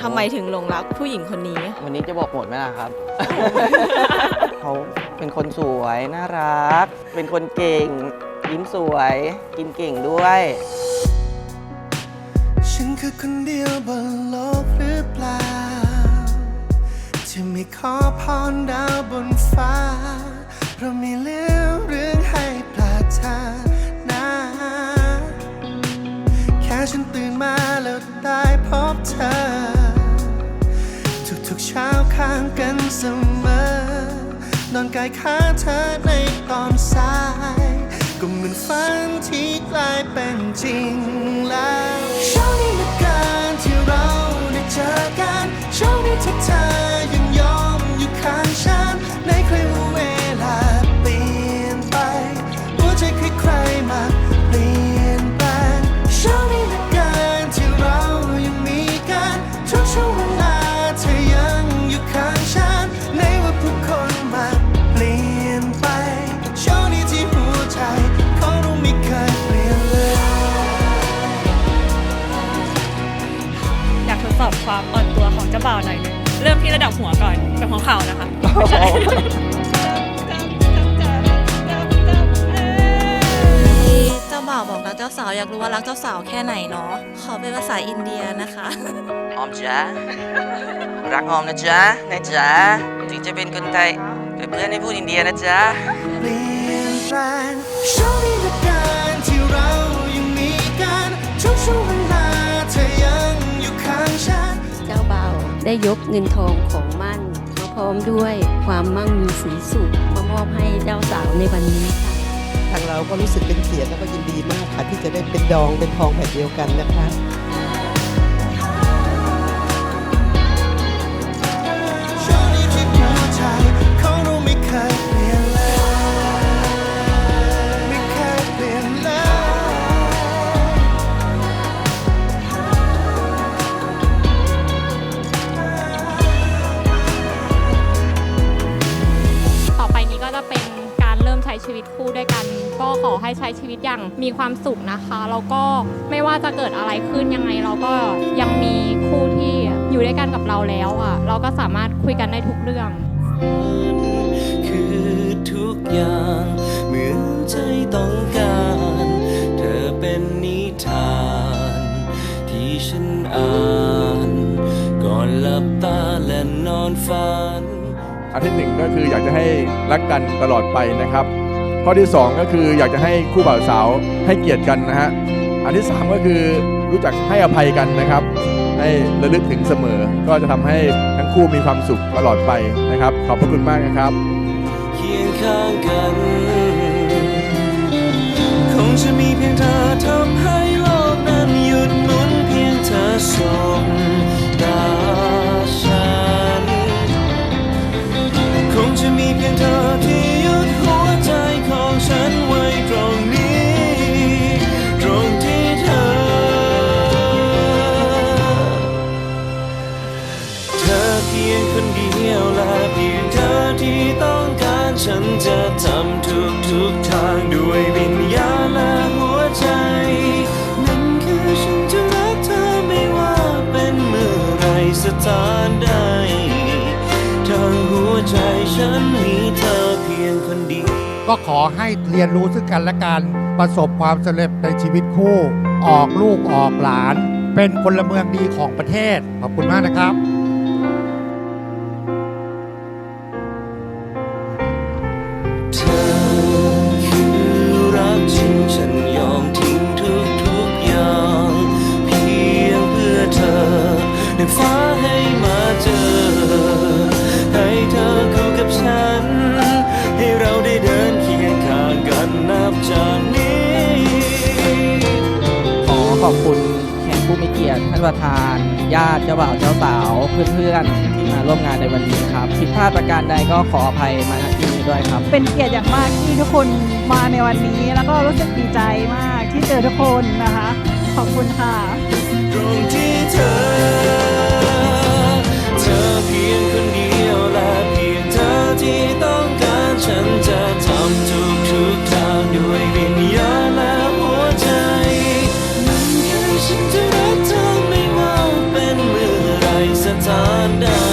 ทำไมถึงหลงรักผู้หญิงคนนี้ วันนี้จะบอกหมดไหมล่ะครับ เขาเป็นคนสวยน่ารัก เป็นคนเก่ง ยิ้มสวย กินเก่งด้วย ฉันคือคนเดียวบนโลกหรือเปล่าที่ไม่ขอพรดาวบนฟ้าเพราะมีเหลือเรื่อง เสมอนอนกายข้าเธอในตอนสายก็เหมือนฝันที่กลายเป็นจริงแล้วโชคดีเหลือเกินที่เราได้เจอกันโชคดีที่เธอ สอบความอ่อนตัวของเจ้าบ่าวหน่อยหนึงเริ่มที่ระดับหัวก่อนเป็นหัวเข่านะคะไม่ใช่ เจ้าบ่าวบอกรักเจ้าสาวอยากรู้ว่ารักเจ้าสาวแค่ไหนเนาะขอเป็นภาษาอินเดียนะคะ ออมจ๋ารักออมนะจ๊ะนะจ๊ะถึงจะเป็นคนไทยแต่เพื่อนให้พูดอินเดียนะจ๊ะ เปลี่ยนแปลงโได้ยกเงินทองของมั่นมาพร้อมด้วยความมั่งมีสีสุขมามอบให้เจ้าสาวในวันนี้ค่ะ ทางเราก็รู้สึกเป็นเกียรติแล้วก็ยินดีมากค่ะที่จะได้เป็นดองเป็นทองแผ่นเดียวกันนะคะ ให้ใช้ชีวิตอย่างมีความสุขนะคะแล้วก็ไม่ว่าจะเกิดอะไรขึ้นยังไง เราก็ยังมีคู่ที่อยู่ด้วยกันกับเราแล้วอะ เราก็สามารถคุยกันได้ทุกเรื่อง คือทุกอย่างเหมือนใจต้องการ เธอเป็นนิทาน ที่ฉันอ่านก่อนหลับตาและนอนฝัน อันที่หนึ่งก็คืออยากจะให้รักกันตลอดไปนะครับ ข้อที่สองก็คืออยากจะให้คู่บ่าวสาวให้เกียรติกันนะฮะอันที่สามก็คือรู้จักให้อภัยกันนะครับ ให้ระลึกถึงเสมอ ก็จะทำให้ทั้งคู่มีความสุขตลอดไปนะครับ ขอบพระคุณมากนะครับเคียงข้างกันคงจะมีเพียงเธอทำให้โลกนั้นหยุดหมุนเพียงเธอส่งตาฉัน คงจะมีเพียงเธอที่ พียงคนเดียวและเพียงเธอที่ต้องการฉันจะทำทุกทุกทางด้วยวิญญาณและหัวใจ นั่นคือฉันจะรักเธอไม่ว่าเป็นเมื่อไรสถานใดทางหัวใจฉันมีเธอเพียงคนเดียวก็ขอให้เรียนรู้ซึ่งกันและกันประสบความสำเร็จในชีวิตคู่ ออกลูกออกหลาน เป็นพลเมืองดีของประเทศ ขอบคุณมากนะครับ อบคุณแขกผู้มีเกียรติท่านประธาน ญาติเจ้าบ่าวเจ้าสาวเพื่อนๆที่มาร่วมงานในวันนี้ครับผิดพลาดประการใดก็ขออภัยมาณที่นี้ด้วยครับ เป็นเกียรติอย่างมากที่ทุกคนมาในวันนี้ แล้วก็รู้สึกดีใจมากที่เจอทุกคนนะคะ ขอบคุณค่ะ undone.